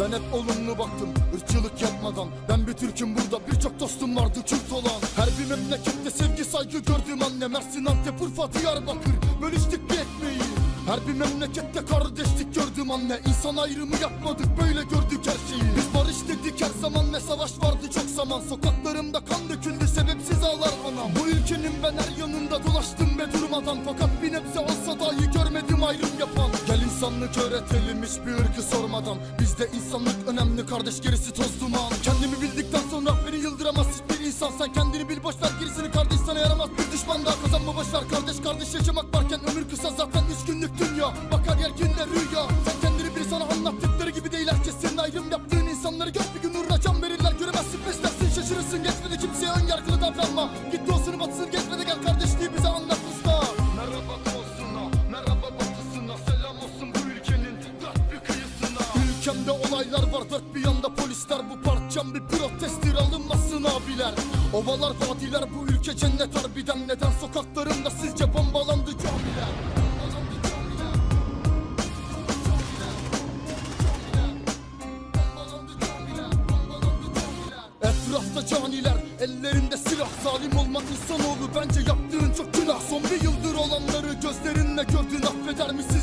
Ben hep olumlu baktım ırkçılık yapmadan. Ben bir Türk'üm burada birçok dostum vardı Kürt olan. Her bir memlekette sevgi saygı gördüm anne. Mersin Antep Urfa Diyarbakır. Bölüştük bir ekmeği. Her bir memlekette kardeşlik gördüm anne. İnsan ayrımı yapmadık böyle gördük her şeyi. Biz barış dedik her zaman ne savaş vardı çok zaman. Sokaklarımda kan döküldü sebepsiz ağlar anam. Bu ülkenin ben her yanında dolaştım ve durmadan. Fakat bir nebze olsa insanlık öğretelim hiçbir ırkı sormadan Bizde insanlık önemli kardeş gerisi toz duman. Kendimi bildikten sonra beni yıldıramaz hiçbir insan. Sen kendini bil boş ver gerisini kardeş sana yaramaz. Bir düşman daha kazanma boş ver kardeş. Kardeş yaşamak varken ömür kısa zaten üç günlük dünya. Bakar yer günler rüya. Sen kendini bil sana anlattıkları gibi değil herkes senin ayrım yaptığın insanları gör bir gün uğruna can verirler. Göremezsin beslersin şaşırırsın. Geçmedi kimseye ön yargılı davranma Saraylar var dört bir yanda polisler. Bu parçam bir protestir alınmasın abiler. Ovalar vadiler bu ülke cennet. Harbiden Neden sokaklarında sizce bombalandı camiler. Etrafta caniler. Ellerinde silah. Zalim olmak insanoğlu. Bence yaptığın çok günah. Son bir yıldır olanları gözlerinle gördün. Affeder misin?